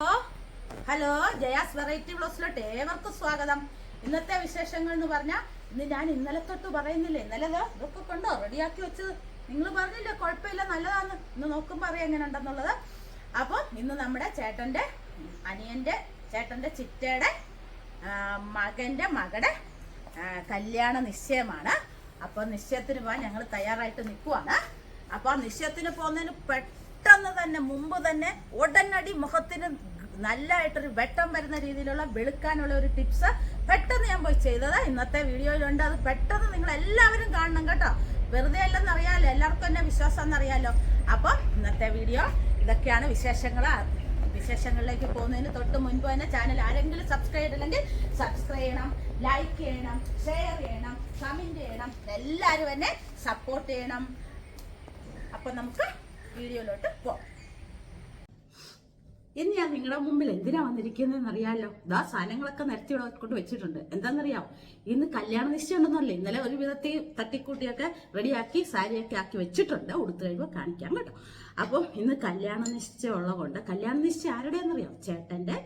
Hello? Hello Jaya's variety ബ്ലോസിലോട്ട് ഏവർക്കും സ്വാഗതം. ഇന്നത്തെ വിശേഷങ്ങൾ എന്ന് പറഞ്ഞാൽ ഇന്ന് ഞാൻ ഇന്നലെ തൊട്ട് പറയുന്നില്ലേ? ഇന്നലെ ഇതൊക്കെ കൊണ്ടോ റെഡിയാക്കി വെച്ചത്. നിങ്ങൾ പറഞ്ഞില്ലേ കുഴപ്പമില്ല നല്ലതാന്ന്. ഇന്ന് നോക്കുമ്പോൾ അറിയാം എങ്ങനെ ഉണ്ടെന്നുള്ളത്. അപ്പോൾ ഇന്ന് നമ്മുടെ ചേട്ടന്റെ അനിയന്റെ ചേട്ടന്റെ ചിറ്റയുടെ മകന്റെ മകളുടെ കല്യാണ നിശ്ചയമാണ്. അപ്പോൾ നിശ്ചയത്തിന് പോകാൻ ഞങ്ങൾ തയ്യാറായിട്ട് നിൽക്കുവാണ് അപ്പോൾ ആ നിശ്ചയത്തിന് പോകുന്നതിന് പെട്ടെന്ന് തന്നെ മുമ്പ് തന്നെ ഉടനടി മുഖത്തിന് നല്ലതായിട്ടൊരു വെട്ടം വരുന്ന രീതിയിലുള്ള വെളുക്കാനുള്ള ഒരു ടിപ്സ് പെട്ടെന്ന് ഞാൻ പോയി ചെയ്തത്. ഇന്നത്തെ വീഡിയോയിലുണ്ട്. അത് പെട്ടെന്ന് നിങ്ങൾ എല്ലാവരും കാണണം കേട്ടോ. വെറുതെ അല്ലെന്ന് അറിയാലോ. എല്ലാവർക്കും എന്നെ വിശ്വാസം എന്നറിയാലോ. അപ്പം ഇന്നത്തെ വീഡിയോ ഇതൊക്കെയാണ് വിശേഷങ്ങൾ. വിശേഷങ്ങളിലേക്ക് പോകുന്നതിന് തൊട്ട് മുൻപ് തന്നെ ചാനൽ ആരെങ്കിലും സബ്സ്ക്രൈബ് ചെയ്തില്ലെങ്കിൽ സബ്സ്ക്രൈബ് ചെയ്യണം ലൈക്ക് ചെയ്യണം ഷെയർ ചെയ്യണം കമന്റ് ചെയ്യണം. എല്ലാവരും എന്നെ സപ്പോർട്ട് ചെയ്യണം. അപ്പൊ നമുക്ക് വീഡിയോയിലോട്ട് പോകാം ഇന്ന് ഞാൻ നിങ്ങളുടെ മുമ്പിൽ എന്തിനാ വന്നിരിക്കുന്നതെന്ന് അറിയാമല്ലോ ഇതാ സാധനങ്ങളൊക്കെ നിരത്തി ഇവിടെ കൊണ്ട് വെച്ചിട്ടുണ്ട്. എന്താണെന്നറിയാം ഇന്ന് കല്യാണ നിശ്ചയം ഉണ്ടെന്നല്ലേ? ഇന്നലെ ഒരു വിധത്തിൽ തട്ടിക്കൂട്ടിയൊക്കെ റെഡിയാക്കി സാരിയൊക്കെ ആക്കി വെച്ചിട്ടുണ്ട്. ഉടുത്തു കഴിയുമ്പോൾ കാണിക്കാം കേട്ടോ. അപ്പം ഇന്ന് കല്യാണ നിശ്ചയം ഉള്ളത് കൊണ്ട് കല്യാണ നിശ്ചയം ആരുടെയെന്നറിയാം ചേട്ടന്റെ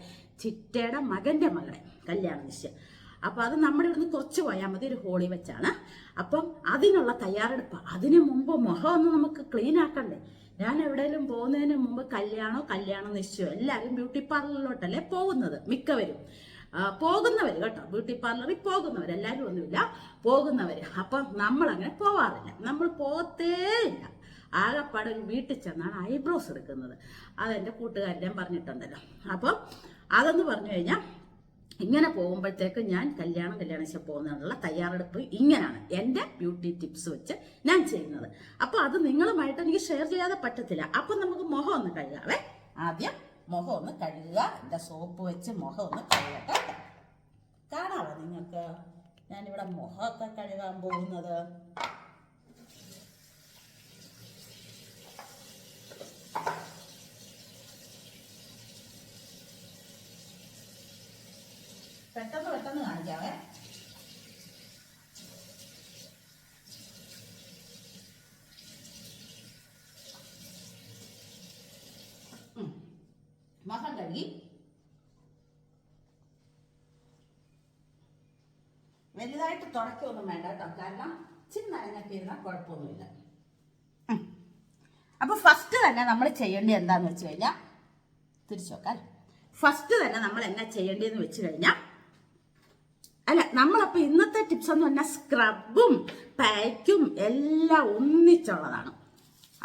ചിറ്റയുടെ മകന്റെ മകളെ കല്യാണ നിശ്ചയം. അപ്പോൾ അത് നമ്മുടെ ഇവിടുന്ന് കുറച്ച് പോയാൽ മതി. ഒരു ഹോളി വെച്ചാണ്. അപ്പം അതിനുള്ള തയ്യാറെടുപ്പ് അതിനു മുമ്പ് മുഖം ഒന്ന് നമുക്ക് ക്ലീൻ ആക്കണ്ടേ? ഞാൻ എവിടെയെങ്കിലും പോകുന്നതിന് മുമ്പ് കല്യാണോ കല്യാണ നിശ്ചയോ എല്ലാവരും ബ്യൂട്ടി പാർലറിലോട്ടല്ലേ പോകുന്നത്? മിക്കവരും. പോകുന്നവർ കേട്ടോ ബ്യൂട്ടി പാർലറിൽ പോകുന്നവർ എല്ലാവരും ഒന്നുമില്ല പോകുന്നവർ അപ്പം നമ്മൾ അങ്ങനെ പോവാറില്ല. നമ്മൾ പോകത്തേ ഇല്ല. ആകപ്പാടെ വീട്ടിൽ ചെന്നാണ് ഐബ്രോസ് എടുക്കുന്നത്. അതെന്റെ കൂട്ടുകാരി ഞാൻ പറഞ്ഞിട്ടുണ്ടല്ലോ. അപ്പം അതെന്ന് പറഞ്ഞു കഴിഞ്ഞാൽ ഇങ്ങനെ പോകുമ്പോഴത്തേക്ക് ഞാൻ കല്യാണം കല്യാണിച്ച പോകുന്നതിനുള്ള തയ്യാറെടുപ്പ് ഇങ്ങനെയാണ് എന്റെ ബ്യൂട്ടി ടിപ്സ് വെച്ച് ഞാൻ ചെയ്യുന്നത്. അപ്പോൾ അത് നിങ്ങളുമായിട്ട് എനിക്ക് ഷെയർ ചെയ്യാതെ പറ്റത്തില്ല. അപ്പം നമുക്ക് മുഖം ഒന്ന് കഴുകാവേ. ആദ്യം മുഖം ഒന്ന് കഴുകുക. എന്റെ സോപ്പ് വെച്ച് മുഖം ഒന്ന് കഴുകട്ടെ. കാണാവോ നിങ്ങൾക്ക്? ഞാനിവിടെ മുഖമൊക്കെ കഴുകാൻ പോകുന്നത്. പെട്ടെന്ന് പെട്ടെന്ന് കാണിക്കാവേ. മഹം കഴുകി. വലുതായിട്ട് തുടക്കൊന്നും വേണ്ട കേട്ടോ. കാരണം ഇച്ചിരി കുഴപ്പമൊന്നുമില്ല. ഉം. അപ്പൊ ഫസ്റ്റ് തന്നെ നമ്മൾ ചെയ്യേണ്ടത് എന്താന്ന് വെച്ച് കഴിഞ്ഞാൽ തിരിച്ചു നോക്കാൻ ഫസ്റ്റ് തന്നെ നമ്മൾ എന്നാ ചെയ്യേണ്ടതെന്ന് വെച്ച് കഴിഞ്ഞാൽ അല്ല നമ്മളപ്പോൾ ഇന്നത്തെ ടിപ്സ് എന്ന് പറഞ്ഞാൽ സ്ക്രബും പാക്കും എല്ലാം ഒന്നിച്ചുള്ളതാണ്.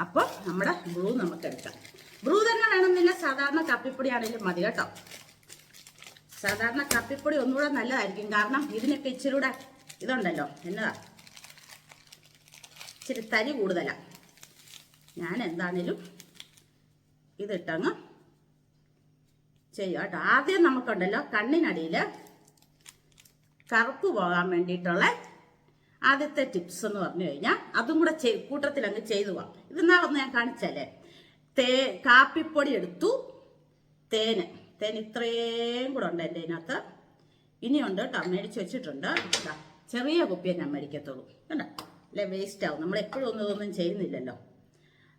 അപ്പോൾ നമ്മുടെ ബ്രൂ നമുക്ക് എടുക്കാം ബ്രൂ തന്നെ വേണമെന്നില്ല സാധാരണ കപ്പിപ്പൊടി ആണെങ്കിലും മതി കേട്ടോ. സാധാരണ കപ്പിപ്പൊടി ഒന്നുകൂടെ നല്ലതായിരിക്കും. കാരണം ഇതിനൊക്കെ ഇച്ചിരി കൂടെ ഇതുണ്ടല്ലോ എന്നതാ? ഇച്ചിരി തരി കൂടുതലാണ് ഞാൻ എന്താണേലും ഇതിട്ടങ്ങ് ചെയ്യുക കേട്ടോ. ആദ്യം നമുക്കുണ്ടല്ലോ കണ്ണിനടിയിൽ കറുപ്പ് പോകാൻ വേണ്ടിയിട്ടുള്ള ആദ്യത്തെ ടിപ്സ് എന്ന് പറഞ്ഞു കഴിഞ്ഞാൽ അതും കൂടെ കൂട്ടത്തിൽ അങ്ങ് ചെയ്തു പോവാം. ഇത് ഞാൻ കാണിച്ചാലേ തേ കാപ്പിപ്പൊടി എടുത്തു. തേന്. തേൻ ഇത്രയും കൂടെ ഉണ്ട് എന്റെ ഇതിനകത്ത്. ഇനിയുണ്ട് കേട്ടോ. മേടിച്ച് വെച്ചിട്ടുണ്ട്. ചെറിയ കുപ്പിയെ ഞാൻ മേടിക്കത്തുള്ളൂ. കണ്ടോ? അല്ലെ വേസ്റ്റ് ആവും. നമ്മൾ എപ്പോഴും ഒന്നും ഇതൊന്നും ചെയ്യുന്നില്ലല്ലോ.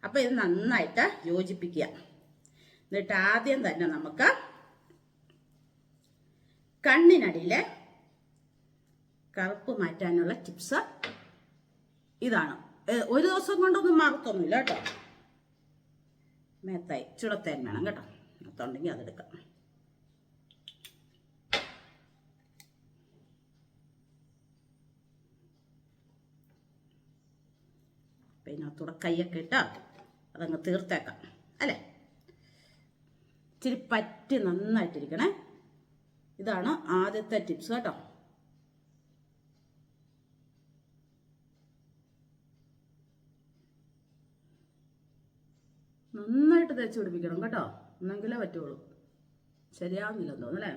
അപ്പോൾ ഇത് നന്നായിട്ട് യോജിപ്പിക്കുക. എന്നിട്ട് ആദ്യം തന്നെ നമുക്ക് കണ്ണിനടിയിലെ കറുപ്പ് മാറ്റാനുള്ള ടിപ്സ് ഇതാണ്. ഒരു ദിവസം കൊണ്ടൊന്നും മാറത്തൊന്നുമില്ല കേട്ടോ. മേത്തായി ചുടത്തേൻ വേണം കേട്ടോ. മേത്തുണ്ടെങ്കിൽ അതെടുക്കാം പിന്നെ അതിനകത്തൂടെ കൈയൊക്കെ ഇട്ടാ അതങ്ങ് തീർത്തേക്കാം അല്ലേ? ഇച്ചിരി പറ്റി നന്നായിട്ടിരിക്കണേ. ഇതാണ് ആദ്യത്തെ ടിപ്സ് കേട്ടോ. നന്നായിട്ട് തേച്ച് പിടിപ്പിക്കണം കേട്ടോ. എന്നെങ്കിലേ പറ്റുള്ളൂ. ശരിയാവുന്നില്ലെന്ന് തോന്നുന്നല്ലേ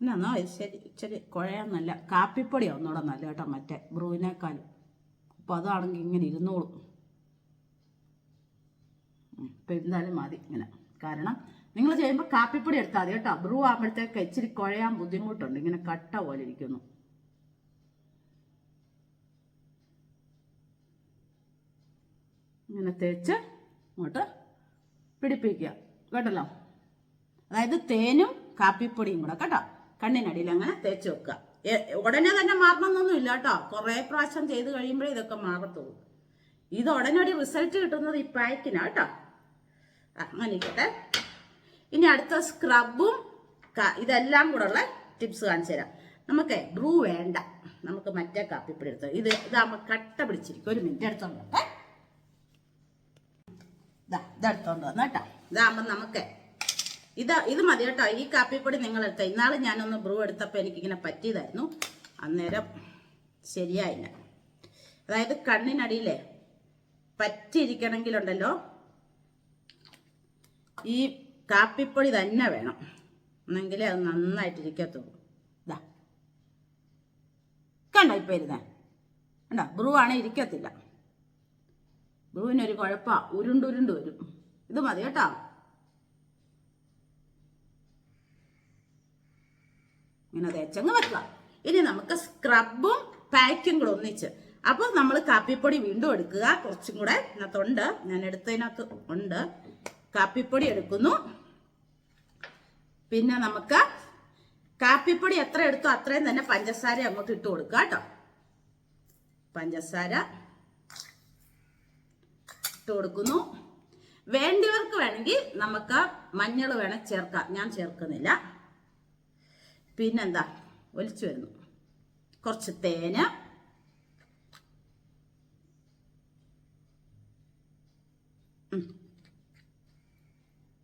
എന്നാ ശരി ഇച്ചിരി കുഴയാൻ നല്ല കാപ്പിപ്പൊടിയാ ഒന്നുകൂടെ നല്ല കേട്ടോ മറ്റേ ബ്രൂവിനേക്കാളും. അപ്പോൾ അതാണെങ്കിൽ ഇങ്ങനെ ഇരുന്നോളും. എന്തായാലും മതി ഇങ്ങനെ. കാരണം നിങ്ങൾ ചെയ്യുമ്പോൾ കാപ്പിപ്പൊടി എടുത്താൽ മതി കേട്ടോ. ബ്രൂ ആകുമ്പോഴത്തേക്ക് ഇച്ചിരി കുഴയാൻ ബുദ്ധിമുട്ടുണ്ട്. ഇങ്ങനെ കട്ട പോലെ ഇരിക്കുന്നു. ഇങ്ങനെ തേച്ച് ഇങ്ങോട്ട് പിടിപ്പിക്കുക. കേട്ടല്ലോ? അതായത് തേനും കാപ്പിപ്പൊടിയും കൂടെ കേട്ടോ. കണ്ണിനടിയിൽ അങ്ങനെ തേച്ച് വെക്കുക. ഉടനെ തന്നെ മാറണമെന്നൊന്നും ഇല്ല കേട്ടോ. കുറേ പ്രാവശ്യം ചെയ്ത് കഴിയുമ്പോഴേ ഇതൊക്കെ മാറത്തുള്ളൂ. ഇത് ഉടനടി റിസൾട്ട് കിട്ടുന്നത് ഈ പാക്കിനാ കേട്ടോ. അങ്ങനെ ഇരിക്കട്ടെ ഇനി അടുത്ത സ്ക്രബും ഇതെല്ലാം കൂടെ ഉള്ള ടിപ്സ് കാണിച്ചു തരാം. നമുക്ക് ബ്രൂ വേണ്ട. നമുക്ക് മറ്റേ കാപ്പിപ്പൊടി എടുത്തോ ഇത് ഇതാകുമ്പോൾ കട്ട പിടിച്ചിരിക്കും. ഒരു മിനിറ്റ് എടുത്തോണ്ട് വരട്ടെ. ദാ ഇതെടുത്തോണ്ട് വന്നു കേട്ടോ. ഇതാകുമ്പോൾ നമുക്ക് ഇത് ഇത് മതി കേട്ടോ. ഈ കാപ്പിപ്പൊടി നിങ്ങൾ എടുത്ത ഇന്നാൾ ഞാനൊന്ന് ബ്രൂ എടുത്തപ്പോൾ എനിക്കിങ്ങനെ പറ്റിയതായിരുന്നു. അന്നേരം ശരിയായില്ല. അതായത് കണ്ണിനടിയിലെ പറ്റിയിരിക്കണമെങ്കിലുണ്ടല്ലോ. ഈ കാപ്പിപ്പൊടി തന്നെ വേണം. എന്നെങ്കിലേ അത് നന്നായിട്ടിരിക്കത്തുള്ളൂ. ഇതാ കണ്ട ഇപ്പം ഇരുന്നേ? കണ്ട? ബ്രൂ ആണെ ഇരിക്കത്തില്ല. ബ്രൂവിനൊരു ഉരുണ്ട് ഉരുണ്ടുരുണ്ട് വരും. ഇത് മതി കേട്ടോ. ഇങ്ങനെ തേച്ചങ്ങ് വെക്കുക. ഇനി നമുക്ക് സ്ക്രബും പാക്കും കൂടെ ഒന്നിച്ച്. അപ്പോൾ നമ്മൾ കാപ്പിപ്പൊടി വീണ്ടും എടുക്കുക. കുറച്ചും കൂടെ ഇതിനകത്തുണ്ട്. ഞാൻ എടുത്തതിനകത്ത് ഉണ്ട്. കാപ്പിപ്പൊടി എടുക്കുന്നു. പിന്നെ നമുക്ക് കാപ്പിപ്പൊടി എത്ര എടുത്തോ അത്രയും തന്നെ പഞ്ചസാര അങ്ങോട്ട് ഇട്ട് കൊടുക്കുക കേട്ടോ. പഞ്ചസാര ഇട്ട് കൊടുക്കുന്നു. വേണ്ടിയവർക്ക് വേണമെങ്കിൽ നമുക്ക് മഞ്ഞൾ വേണം ചേർക്കാം. ഞാൻ ചേർക്കുന്നില്ല. പിന്നെന്താ? ഒലിച്ചു വരുന്നു. കുറച്ച് തേന്.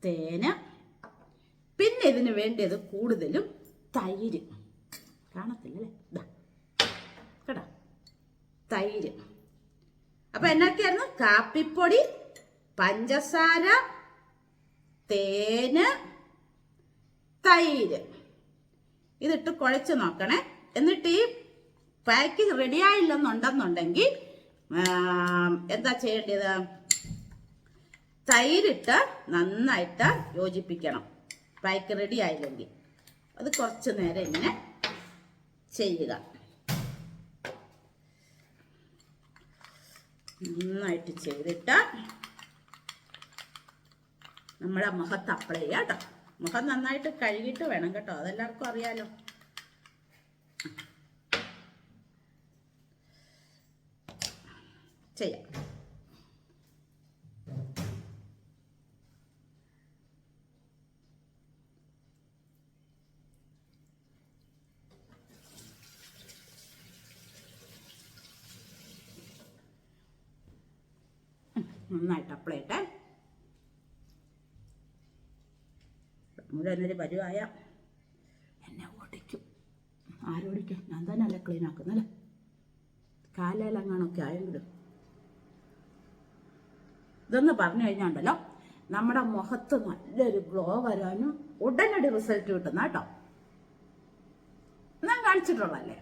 തേന്. പിന്നെ ഇതിന് വേണ്ടിയത് കൂടുതലും തൈര്. കാണത്തില്ലല്ലേ? അല്ലേ കേട്ടോ. തൈര്. അപ്പൊ എന്നൊക്കെയായിരുന്നു? കാപ്പിപ്പൊടി പഞ്ചസാര തേന് തൈര്. ഇതിട്ട് കുഴച്ച് നോക്കണേ. എന്നിട്ട് ഈ പാക്ക് റെഡിയായില്ലെന്നുണ്ടെന്നുണ്ടെങ്കിൽ എന്താ ചെയ്യേണ്ടത്? തൈരിട്ട് നന്നായിട്ട് യോജിപ്പിക്കണം. ഫ്രൈക്ക് റെഡി ആയില്ലെങ്കിൽ. അത് കുറച്ച് നേരം ഇങ്ങനെ ചെയ്യുക. നന്നായിട്ട് ചെയ്തിട്ട് നമ്മുടെ മുഖത്ത് അപ്ലൈ ചെയ്യുക കേട്ടോ. മുഖം നന്നായിട്ട് കഴുകിയിട്ട് വേണം കേട്ടോ. അതെല്ലാവർക്കും അറിയാലോ. ചെയ്യാം. നന്നായിട്ട് അപ്ലൈ ഇട്ടെ മുഴുവനൊരു പരുവായ. എന്നെ ഓടിക്കും. ആരോടിക്കും ഞാൻ തന്നെ അല്ല ക്ലീൻ ആക്കുന്നല്ലേ കാലയിലങ്ങാണൊക്കെ ആയെങ്കിലും. ഇതൊന്ന് പറഞ്ഞു കഴിഞ്ഞാണ്ടല്ലോ നമ്മുടെ മുഖത്ത് നല്ലൊരു ഗ്ലോ വരാനും ഉടനടി റിസൾട്ട് കിട്ടുന്ന കേട്ടോ. ഞാൻ കാണിച്ചിട്ടുള്ളല്ലേ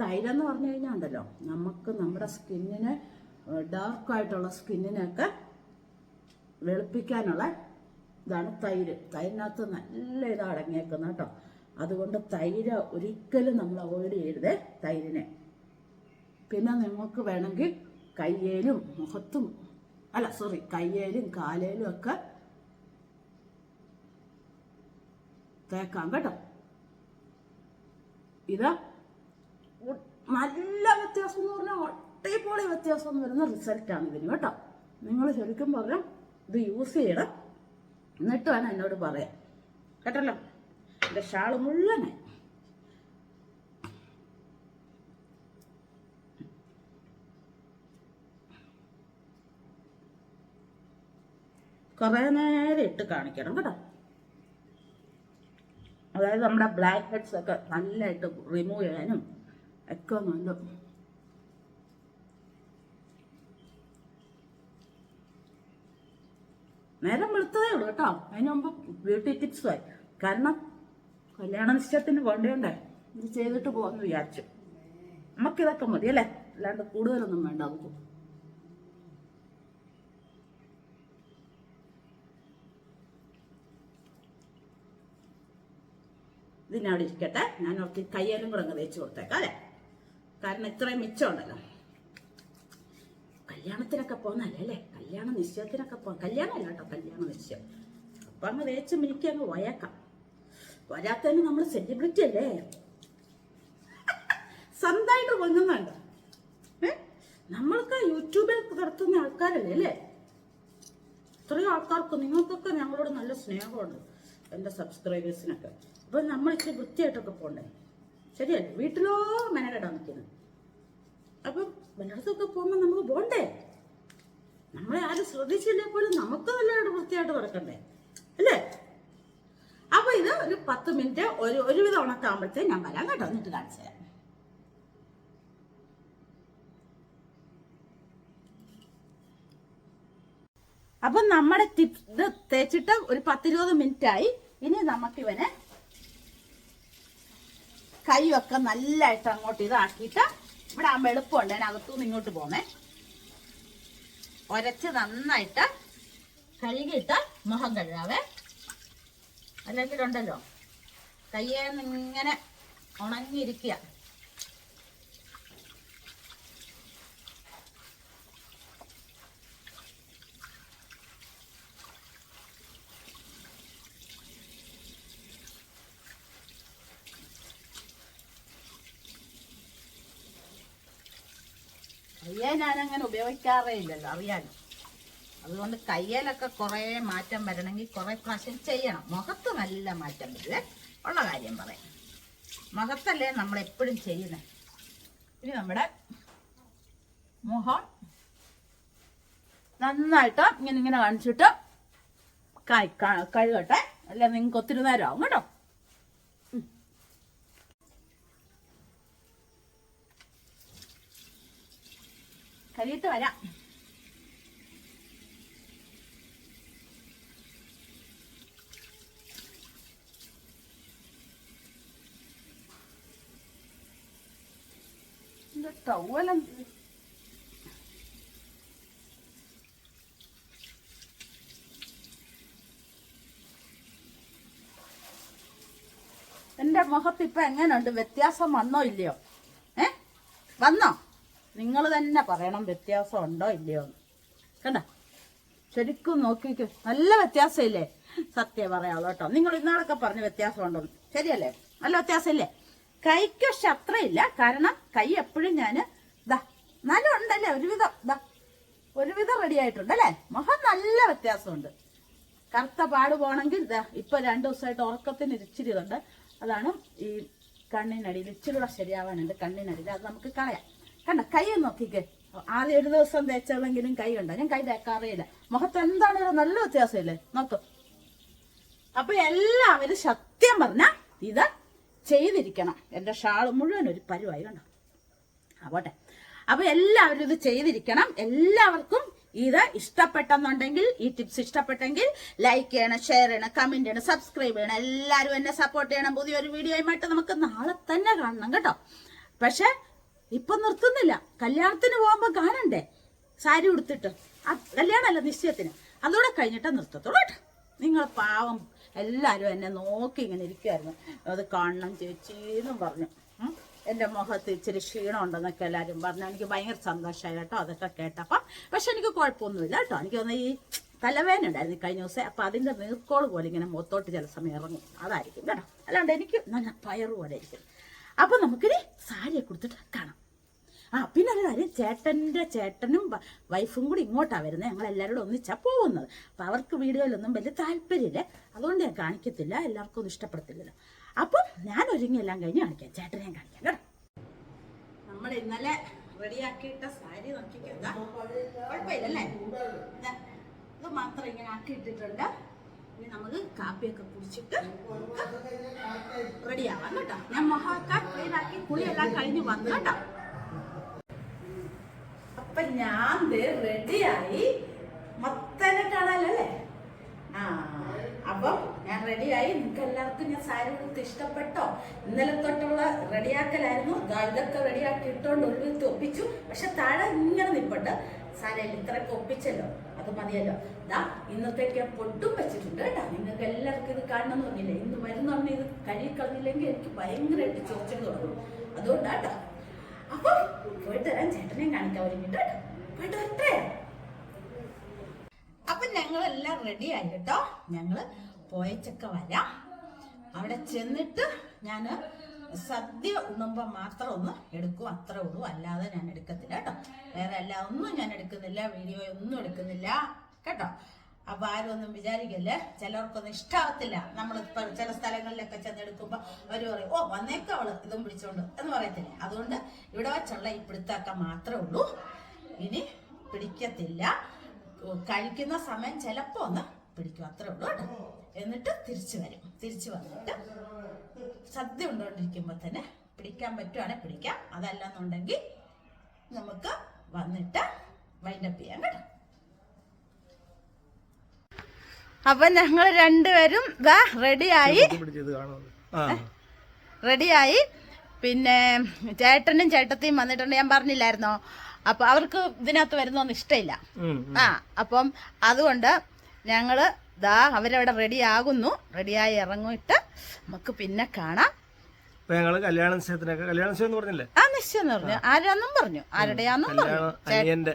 തൈരെന്ന് പറഞ്ഞു കഴിഞ്ഞാൽ ഉണ്ടല്ലോ നമുക്ക് നമ്മുടെ സ്കിന്നിന് ഡാർക്കായിട്ടുള്ള സ്കിന്നിനൊക്കെ വെളുപ്പിക്കാനുള്ള ഇതാണ് തൈര്. തൈരിനകത്ത് നല്ല ഇത് അടങ്ങിയേക്കുന്നത് കേട്ടോ. അതുകൊണ്ട് തൈര് ഒരിക്കലും നമ്മൾ അവോയ്ഡ് ചെയ്യരുത് തൈരിനെ. പിന്നെ നിങ്ങൾക്ക് വേണമെങ്കിൽ കയ്യേലും മുഖത്തും അല്ല സോറി കയ്യേലും കാലേലും ഒക്കെ തേക്കാം കേട്ടോ. ഇത് നല്ല വ്യത്യാസം എന്ന് പറഞ്ഞാൽ ഒട്ടേപോലെ വ്യത്യാസം വരുന്ന റിസൾട്ടാണ് ഇതിന് കേട്ടോ. നിങ്ങൾ ശരിക്കും പറഞ്ഞാൽ ഇത് യൂസ് ചെയ്യണം. എന്നിട്ട് വേണം എന്നോട് പറയാൻ. കേട്ടല്ലോ? എന്റെ ഷാൾ മുഴുവനെ. കുറേ നേരം ഇട്ട് കാണിക്കണം കേട്ടോ. അതായത് നമ്മുടെ ബ്ലാക്ക് ഹെഡ്സ് ഒക്കെ നല്ലതായിട്ട് റിമൂവ് ചെയ്യാനും ഒക്കെ നല്ല നേരം വെളുത്തതേ ഉള്ളൂ കേട്ടോ. അതിന് മുമ്പ് ബ്യൂട്ടി ടിപ്സുമായി കാരണം കല്യാണ നിശ്ചയത്തിന് വേണ്ടതുകൊണ്ടേ ഇത് ചെയ്തിട്ട് പോകാമെന്ന് വിചാരിച്ചു. നമുക്കിതൊക്കെ മതി അല്ലേ? അല്ലാണ്ട് കൂടുതലൊന്നും വേണ്ട നമുക്ക്. ഇതിനവിടെ ഇരിക്കട്ടെ. ഞാൻ നോക്കി കയ്യാലും കൂടെ അങ്ങ് തേച്ച് കൊടുത്തേക്കാം അല്ലേ? കാരണം ഇത്രയും മിച്ചമുണ്ടല്ലോ. കല്യാണത്തിനൊക്കെ പോകുന്നല്ലേ അല്ലേ? കല്യാണ നിശ്ചയത്തിനൊക്കെ പോകാം കല്യാണം അല്ല കേട്ടോ കല്യാണ നിശ്ചയം. അപ്പം അങ്ങ് വേച്ച് മിനിക്ക് അങ്ങ് വയക്കാം വരാത്തതിന് നമ്മൾ സെലിബ്രിറ്റി അല്ലേ? സ്വന്തമായിട്ട് പൊങ്ങുന്നുണ്ട് നമ്മൾക്ക് യൂട്യൂബിൽ നടത്തുന്ന ആൾക്കാരല്ലേ അല്ലേ? ഇത്രയും ആൾക്കാർക്ക് നിങ്ങൾക്കൊക്കെ ഞങ്ങളോട് നല്ല സ്നേഹമുണ്ട് എന്റെ സബ്സ്ക്രൈബേഴ്സിനൊക്കെ അപ്പൊ നമ്മൾ ഇച്ചിരി വൃത്തിയായിട്ടൊക്കെ പോണ്ടേ? ശരിയല്ലേ? വീട്ടിലോ മെനക്കെടാൻ നിൽക്കുന്നത് അപ്പം വല്ലയിടത്തൊക്കെ പോകുമ്പോൾ നമുക്ക് പോണ്ടേ? നമ്മളെ ആരും ശ്രദ്ധിച്ചില്ലേ പോലും നമുക്ക് നല്ലതായിട്ട് വൃത്തിയായിട്ട് നടക്കണ്ടേ? അല്ലേ? അപ്പൊ ഇത് ഒരു പത്ത് മിനിറ്റ് ഒരു ഒരുവിധം ഉണക്കാകുമ്പോഴത്തേ ഞാൻ വരാം കേട്ടോ എന്നിട്ട് കാണിച്ചു തരാം. അപ്പൊ നമ്മുടെ ടിപ്സ് ഇത് തേച്ചിട്ട് ഒരു പത്തിരുപത് മിനിറ്റ് ആയി ഇനി നമുക്കിവനെ കൈയൊക്കെ നല്ലതായിട്ട് അങ്ങോട്ട് ഇതാക്കിയിട്ട് ഇവിടെ ആകുമ്പോൾ എളുപ്പമുണ്ട് അതിനകത്തുനിന്ന് ഇങ്ങോട്ട് പോന്നേ. ഒരച്ച് നന്നായിട്ട് കഴുകിയിട്ട് മുഖം കഴുകാവേ അല്ലെങ്കിൽ ഉണ്ടല്ലോ കയ്യേന്ന് ഇങ്ങനെ ഉണങ്ങിയിരിക്കുക. കയ്യെ ഞാനങ്ങനെ ഉപയോഗിക്കാറേ ഇല്ലല്ലോ അറിയാലോ. അതുകൊണ്ട് കയ്യേലൊക്കെ കുറേ മാറ്റം വരണമെങ്കിൽ കുറേ പ്രാവശ്യം ചെയ്യണം. മുഖത്ത് നല്ല മാറ്റം വരില്ലേ ഉള്ള കാര്യം പറയാം. മുഖത്തല്ലേ നമ്മൾ എപ്പോഴും ചെയ്യുന്നത് ഇനി നമ്മുടെ മുഖം നന്നായിട്ട് ഇങ്ങനെ ഇങ്ങനെ കാണിച്ചിട്ട് കഴുകട്ടെ. അല്ല നിങ്ങൾക്ക് ഒത്തിരി നേരമാവും കേട്ടോ. കഴിയത്ത് വരാം. ടൗവലം എന്റെ മുഖത്ത് ഇപ്പൊ എങ്ങനെയുണ്ട് വ്യത്യാസം വന്നോ ഇല്ലയോ? ഏ? വന്നോ? നിങ്ങൾ തന്നെ പറയണം വ്യത്യാസം ഉണ്ടോ ഇല്ലയോ എന്ന്. കണ്ട? ശരിക്കും നോക്കി നല്ല വ്യത്യാസമില്ലേ? സത്യം പറയാമല്ലോ കേട്ടോ. നിങ്ങൾ ഇന്നാളൊക്കെ പറഞ്ഞ വ്യത്യാസം ഉണ്ടോ ശരിയല്ലേ? നല്ല വ്യത്യാസമില്ലേ? കൈക്ക് പക്ഷെ അത്രയില്ല കാരണം കൈ എപ്പോഴും ഞാൻ ദാ നല്ല ഉണ്ടല്ലേ ഒരുവിധം ദാ ഒരുവിധം റെഡി ആയിട്ടുണ്ട് അല്ലേ? മുഖം നല്ല വ്യത്യാസമുണ്ട്. കറുത്ത പാട് പോകണമെങ്കിൽ ദാ ഇപ്പൊ രണ്ടു ദിവസമായിട്ട് ഉറക്കത്തിന് ഇച്ചിരി ഇതുണ്ട്. അതാണ് ഈ കണ്ണിനടിയിൽ ഇച്ചിരി കൂടെ ശരിയാവാനുണ്ട് കണ്ണിനടിയിൽ. അത് നമുക്ക് കളയാം. കണ്ട? കൈ നോക്കിക്കേ. ആദ്യം ഒരു ദിവസം തേച്ചതെങ്കിലും കൈ കണ്ട? ഞാൻ കൈ തേക്കാറേയില്ല. മുഖത്ത് എന്താണെങ്കിലും നല്ല വ്യത്യാസമില്ലേ? നോക്ക്. അപ്പൊ എല്ലാവരും സത്യം പറഞ്ഞ ഇത് ചെയ്തിരിക്കണം. എന്റെ ഷാൾ മുഴുവൻ ഒരു പരുവായി കണ്ടോ? ആവട്ടെ അപ്പൊ എല്ലാവരും ഇത് ചെയ്തിരിക്കണം. എല്ലാവർക്കും ഇത് ഇഷ്ടപ്പെട്ടെന്നുണ്ടെങ്കിൽ ഈ ടിപ്സ് ഇഷ്ടപ്പെട്ടെങ്കിൽ ലൈക്ക് ചെയ്യണം ഷെയർ ചെയ്യണം കമന്റ് ചെയ്യണം സബ്സ്ക്രൈബ് ചെയ്യണം. എല്ലാവരും എന്നെ സപ്പോർട്ട് ചെയ്യണം. പുതിയൊരു വീഡിയോയുമായിട്ട് നമുക്ക് നാളെ തന്നെ കാണണം കേട്ടോ. പക്ഷെ ഇപ്പൊ നിർത്തുന്നില്ല. കല്യാണത്തിന് പോകുമ്പോ കാണണ്ടേ? സാരി ഉടുത്തിട്ട്. ആ കല്യാണമല്ല നിശ്ചയത്തിന്. അതോടെ കഴിഞ്ഞിട്ട് നിർത്തത്തുള്ളൂ കേട്ടോ. നിങ്ങൾ പാവം എല്ലാരും എന്നെ നോക്കി ഇങ്ങനെ ഇരിക്കുമായിരുന്നു അത് കാണണം ചേച്ചി എന്നും പറഞ്ഞു. എന്റെ മുഖത്ത് ഇച്ചിരി ക്ഷീണം ഉണ്ടെന്നൊക്കെ എല്ലാവരും പറഞ്ഞു. എനിക്ക് ഭയങ്കര സന്തോഷമായി കേട്ടോ അതൊക്കെ കേട്ടപ്പം. പക്ഷെ എനിക്ക് കുഴപ്പമൊന്നുമില്ല കേട്ടോ. എനിക്ക് തോന്നുന്നു ഈ തലവേദന ഉണ്ടായിരുന്നു കഴിഞ്ഞ ദിവസം. അപ്പം അതിന്റെ നീർക്കോൾ പോലെ ഇങ്ങനെ മുഖത്തോട്ട് ചില സമയം ഇറങ്ങും. അതായിരിക്കും കേട്ടോ. അല്ലാണ്ട് എനിക്ക് നല്ല പയറ് പോലെ ആയിരിക്കും അപ്പം നമുക്കിനി സാരിയെ കൊടുത്തിട്ട് കാണാം. ആ പിന്നെ ഒരു കാര്യം ചേട്ടന്റെ ചേട്ടനും വൈഫും കൂടി ഇങ്ങോട്ടാണ് വരുന്നത് ഞങ്ങൾ എല്ലാവരും ഒന്നിച്ചാ പോകുന്നത്. അപ്പോൾ അവർക്ക് വീഡിയോയിലൊന്നും വലിയ താല്പര്യമില്ല. അതുകൊണ്ട് ഞാൻ കാണിക്കത്തില്ല. എല്ലാവർക്കും ഒന്നും ഇഷ്ടപ്പെടത്തില്ലല്ലോ. അപ്പം ഞാൻ ഒരുങ്ങി എല്ലാം കഴിഞ്ഞ് കാണിക്കാം. ചേട്ടനെ ഞാൻ കാണിക്കാം. കേട്ടോ. നമ്മൾ ഇന്നലെ റെഡിയാക്കിയിട്ട സാരി നോക്കിക്കണ്ട കുഴപ്പമില്ലല്ലേ? ഇത് മാത്രം ഇങ്ങനെ ആക്കിയിട്ടിട്ടുണ്ട്. ഇനി നമുക്ക് കാപ്പിയൊക്കെ കുടിച്ചിട്ട് റെഡിയാവാം കേട്ടോ. ഞാൻ മൊഹാക്കാൻ ക്ലീനാക്കി കുളിയെല്ലാം കഴിഞ്ഞ് വന്നു കേട്ടോ. അപ്പൊ ഞാൻ റെഡിയായി മൊത്തനെ കാണാനല്ലേ? ആ അപ്പം ഞാൻ റെഡിയായി നിങ്ങൾക്ക് എല്ലാവർക്കും ഞാൻ സാരി കൊടുത്ത് ഇഷ്ടപ്പെട്ടോ? ഇന്നലെ തൊട്ടുള്ള റെഡിയാക്കലായിരുന്നു ഇതൊക്കെ റെഡിയാക്കി ഇട്ടോണ്ട് ഒരു വിധത്തിൽ ഒപ്പിച്ചു. പക്ഷെ താഴെ ഇങ്ങനെ നിപ്പുണ്ട്. സാരി ഇത്രയൊക്കെ ഒപ്പിച്ചല്ലോ. അത് മതിയല്ലോ. ദാ ഇന്നത്തേക്ക് പൊട്ടും വെച്ചിട്ടുണ്ട് കേട്ടോ. നിങ്ങൾക്ക് എല്ലാവർക്കും ഇത് കാണണം എന്ന് പറഞ്ഞില്ലേ ഇന്ന് വരുന്നുണ്ടെങ്കിൽ ഇത് കഴുകി കളഞ്ഞില്ലെങ്കിൽ എനിക്ക് ഭയങ്കരമായിട്ട് ചോദിച്ചിട്ട് തുടങ്ങും. അതുകൊണ്ടാട്ടോ അപ്പം പോയിട്ട് വരാൻ ചേട്ടനെയും കാണിക്കാൻ ഒരുങ്ങിട്ട് പോയിട്ട് അപ്പൊ ഞങ്ങളെല്ലാം റെഡി ആയി കേട്ടോ. ഞങ്ങൾ പോയച്ചൊക്കെ വരാം. അവിടെ ചെന്നിട്ട് ഞാൻ സദ്യ ഉണ്ണുമ്പോൾ മാത്രം ഒന്ന് എടുക്കും. അത്രേ ഉള്ളൂ. അല്ലാതെ ഞാൻ എടുക്കത്തില്ല കേട്ടോ. വേറെ അല്ല ഒന്നും ഞാൻ എടുക്കുന്നില്ല. വീഡിയോ ഒന്നും എടുക്കുന്നില്ല. കേട്ടോ. അപ്പൊ ആരും ഒന്നും വിചാരിക്കല്ലേ. ചിലർക്കൊന്നും ഇഷ്ടാവത്തില്ല. നമ്മൾ ചില സ്ഥലങ്ങളിലൊക്കെ ചെന്നെടുക്കുമ്പോൾ അവർ പറയും ഓ വന്നേക്കാം അവൾ. ഇതും പിടിച്ചോണ്ട്. എന്ന് പറയത്തില്ലേ. അതുകൊണ്ട് ഇവിടെ വെച്ചുള്ള ഈ പിടുത്തൊക്കെ മാത്രമേ ഉള്ളൂ. ഇനി പിടിക്കത്തില്ല. കഴിക്കുന്ന സമയം ചിലപ്പോ ഒന്ന് പിടിക്കും. അത്രേ ഉള്ളൂ കേട്ടോ. എന്നിട്ട് തിരിച്ചു വരും. തിരിച്ചു വന്നിട്ട് സദ്യ ഉണ്ടോണ്ടിരിക്കുമ്പോ തന്നെ പിടിക്കാൻ പറ്റുവാണെങ്കിൽ പിടിക്കാം. അതല്ല എന്നുണ്ടെങ്കിൽ നമുക്ക് വന്നിട്ട് വൈൻഡപ്പ് ചെയ്യാം കേട്ടോ. അപ്പൊ ഞങ്ങൾ രണ്ടുപേരും ഇതാ റെഡിയായി റെഡിയായി പിന്നെ ചേട്ടനും ചേട്ടത്തിയും വന്നിട്ടുണ്ട്. ഞാൻ പറഞ്ഞില്ലായിരുന്നോ? അപ്പൊ അവർക്ക് ഇതിനകത്ത് വരുന്നൊന്നും ഇഷ്ടമില്ല. ആ അപ്പം അതുകൊണ്ട് ഞങ്ങൾ ദാ അവരവിടെ റെഡി ആകുന്നു. റെഡിയായി ഇറങ്ങിയിട്ട് നമുക്ക് പിന്നെ കാണാം. ഞങ്ങൾ കല്യാണ നിശ്ചയത്തിനൊക്കെ കല്യാണ നിശ്ചയം എന്ന് പറഞ്ഞില്ലേ? ആ നിശ്ചയം പറഞ്ഞു. ആരാന്നും പറഞ്ഞു. ആരുടെയാന്നും പറഞ്ഞു.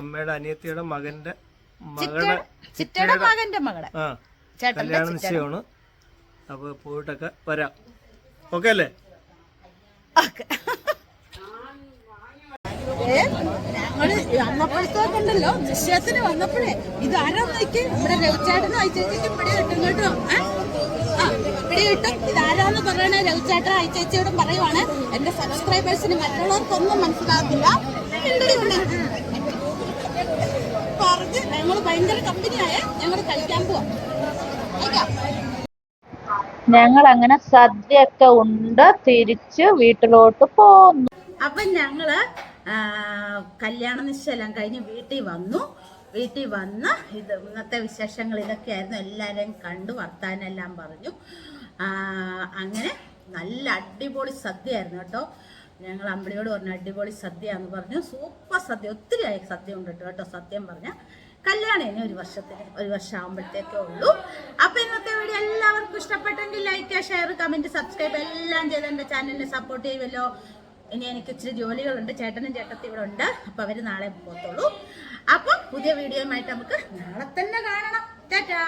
അമ്മയുടെ അനിയത്തിയുടെ മകന്റെ മകളുടെ ചിറ്റയുടെ മകന്റെ മകളെ. ആ ചേട്ടന്റെ കല്യാണ നിശ്ചയമാണ്. പോയിട്ടൊക്കെ വരാം. ഓക്കെ അല്ലേ? ഞങ്ങൾ നിശ്ചയത്തിന് വന്നപ്പോഴേ ഇത് നോക്കി? ഇവിടെ രവിചേട്ടനും അയച്ചേച്ചിക്കും പിടി കിട്ടും കേട്ടോ. ആ പിടി കിട്ടും. ഇത് ആരാന്ന് പറയണേ? രവിചേട്ടൻ അയച്ചേച്ചിയോടും പറയുവാണ്. എന്റെ സബ്സ്ക്രൈബേഴ്സിന് മറ്റുള്ളവർക്കൊന്നും മനസ്സിലാകത്തില്ല. പറഞ്ഞ് ഞങ്ങൾ ഭയങ്കര കമ്പനിയായ ഞങ്ങൾ കഴിക്കാൻ പോവാം. ഞങ്ങൾ അങ്ങനെ സദ്യയൊക്കെ ഉണ്ട്. തിരിച്ച് വീട്ടിലോട്ട് പോന്നു. അപ്പൊ ഞങ്ങൾ കല്യാണ നിശ്ചയം കഴിഞ്ഞ് വീട്ടിൽ വന്നു. വീട്ടിൽ വന്ന് ഇത് ഇന്നത്തെ വിശേഷങ്ങൾ ഇതൊക്കെയായിരുന്നു. എല്ലാവരെയും കണ്ടു വർത്താനെല്ലാം പറഞ്ഞു. അങ്ങനെ നല്ല അടിപൊളി സദ്യയായിരുന്നു കേട്ടോ. ഞങ്ങൾ അമ്പിളിയോട് പറഞ്ഞു അടിപൊളി സദ്യ എന്ന് പറഞ്ഞു. സൂപ്പർ സദ്യ ഒത്തിരി ആയി സദ്യ ഉണ്ട് കേട്ടോ സത്യം പറഞ്ഞ. കല്യാണം ഇനി ഒരു വർഷത്തിന് ഒരു വർഷം ആകുമ്പോഴത്തേക്കേ ഉള്ളൂ. അപ്പൊ ഇന്നത്തെ വീഡിയോ എല്ലാവർക്കും ഇഷ്ടപ്പെട്ടെങ്കിൽ ലൈക്ക് ഷെയർ കമന്റ് സബ്സ്ക്രൈബ് എല്ലാം ചെയ്ത് എന്റെ ചാനലിനെ സപ്പോർട്ട് ചെയ്യുമല്ലോ. ഇനി എനിക്ക് ഇച്ചിരി ജോലികളുണ്ട് ചേട്ടനും ചേട്ടത്തി ഇവിടെ ഉണ്ട്. അപ്പൊ അവർ നാളെ പോകത്തുള്ളൂ. അപ്പൊ പുതിയ വീഡിയോയുമായിട്ട് നമുക്ക് നാളെ തന്നെ കാണണം. ടാറ്റാ!